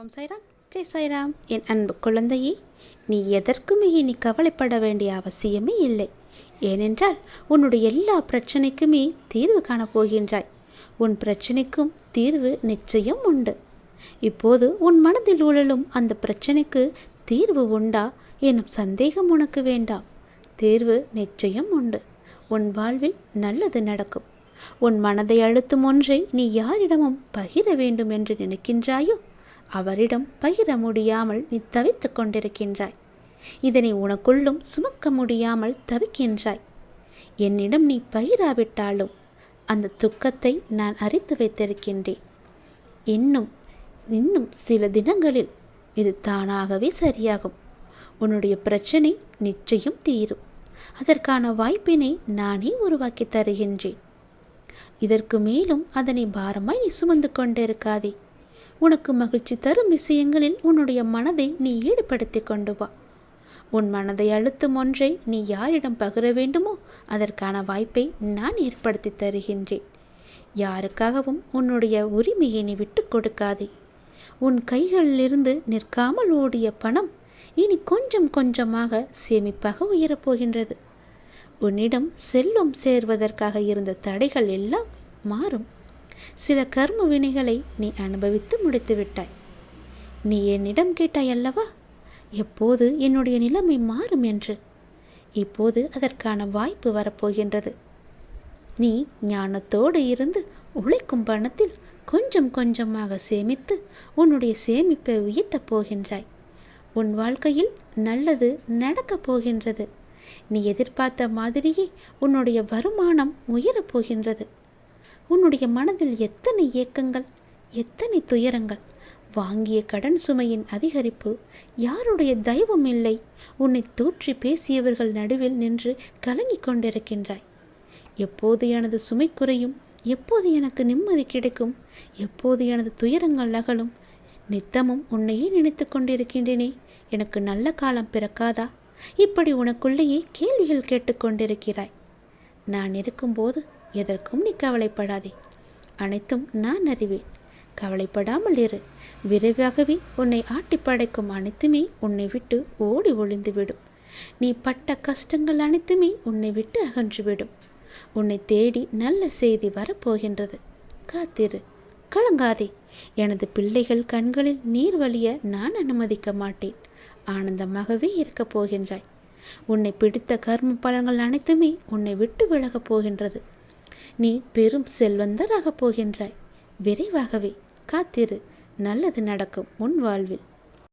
ஓம் சாய்ராம் ஜெய் சாய்ராம் என் அன்பு குழந்தையே நீ எதற்குமே இனி கவலைப்பட வேண்டிய அவசியமே இல்லை. ஏனென்றால் உன்னுடைய எல்லா பிரச்சனைக்குமே தீர்வு காணப்போகின்றாய் உன் பிரச்சனைக்கும் தீர்வு நிச்சயம் உண்டு. இப்போது உன் மனதில் உழலும் அந்த பிரச்சனைக்கு தீர்வு உண்டா எனும் சந்தேகம் உனக்கு வேண்டாம் தீர்வு நிச்சயம் உண்டு. உன் வாழ்வில் நல்லது நடக்கும். உன் மனதை அழுத்தும் ஒன்றை நீ யாரிடமும் பகிர வேண்டும் என்று நினைக்கின்றாயோ? அவரிடம் பகிர முடியாமல் நீ தவித்துக் கொண்டிருக்கின்றாய். இதனை உனக்குள்ளும் சுமக்க முடியாமல் தவிக்கின்றாய். என்னிடம் நீ பகிராவிட்டாலும் அந்த துக்கத்தை நான் அறிந்து வைத்திருக்கின்றேன். இன்னும் இன்னும் சில தினங்களில் இது தானாகவே சரியாகும். உன்னுடைய பிரச்சனை நிச்சயம் தீரும். அதற்கான வாய்ப்பினை நானே உருவாக்கி தருகின்றேன். இதற்கு மேலும் அதனை பாரமாய் நீ சுமந்து கொண்டிருக்காதே. உனக்கு மகிழ்ச்சி தரும் விஷயங்களில் உன்னுடைய மனதை நீ ஈடுபடுத்தி கொண்டு வா. உன் மனதை அழுத்தும் ஒன்றை நீ யாரிடம் பகிர வேண்டுமோ அதற்கான வாய்ப்பை நான் ஏற்படுத்தி தருகின்றேன். யாருக்காகவும் உன்னுடைய உரிமையை நீ விட்டு கொடுக்காதே. உன் கைகளிலிருந்து நிற்காமல் ஓடிய பணம் இனி கொஞ்சம் கொஞ்சமாக சேமிப்பாக உயரப்போகின்றது உன்னிடம் செல்லும் சேர்வதற்காக இருந்த தடைகள் எல்லாம் மாறும். சில கர்ம வினைகளை நீ அனுபவித்து முடித்து விட்டாய். நீ என்னிடம் கேட்டாய் அல்லவா? எப்போது என்னுடைய நிலைமை மாறும் என்று? இப்போது அதற்கான வாய்ப்பு வரப்போகின்றது. நீ ஞானத்தோடு இருந்து உழைக்கும் பணத்தில் கொஞ்சம் கொஞ்சமாக சேமித்து உன்னுடைய சேமிப்பை உயர்த்தப் போகின்றாய். உன் வாழ்க்கையில் நல்லது நடக்கப் போகின்றது. நீ எதிர்பார்த்த மாதிரியே உன்னுடைய வருமானம் உயரப் போகின்றது. உன்னுடைய மனதில் எத்தனை ஏக்கங்கள் எத்தனை துயரங்கள்? வாங்கிய கடன் சுமையின் அதிகரிப்பு யாருடைய தெய்வம் இல்லை? உன்னை தூற்றி பேசியவர்கள் நடுவில் நின்று கலங்கிக் கொண்டிருக்கின்றாய். எப்போது எனது சுமை குறையும் எப்போது எனக்கு நிம்மதி கிடைக்கும் எப்போது எனது துயரங்கள் அகலும்? நித்தமும் உன்னையே நினைத்து கொண்டிருக்கின்றேனே எனக்கு நல்ல காலம் பிறக்காதா? இப்படி உனக்குள்ளேயே கேள்விகள் கேட்டுக்கொண்டிருக்கிறாய் நான் இருக்கும்போது எதற்கும் நீ கவலைப்படாதே. அனைத்தும் நான் அறிவேன். கவலைப்படாமல் இரு. விரைவாகவே உன்னை ஆட்டி படைக்கும் அனைத்துமே உன்னை விட்டு ஓடி ஒளிந்துவிடும். நீ பட்ட கஷ்டங்கள் அனைத்துமே உன்னை விட்டு அகன்றுவிடும். உன்னை தேடி நல்ல செய்தி வரப்போகின்றது. காத்திரு. கலங்காதே. எனது பிள்ளைகள் கண்களில் நீர் வழிய நான் அனுமதிக்க மாட்டேன். ஆனந்தமாகவே இருக்கப் போகின்றாய். உன்னை பிடித்த கர்ம பலன்கள் அனைத்துமே உன்னை விட்டு விலகப் போகின்றது. நீ பெரும் செல்வந்தராகப் போகின்றாய். விரைவாகவே காத்திரு. நல்லது நடக்கும் உன் வாழ்வில்.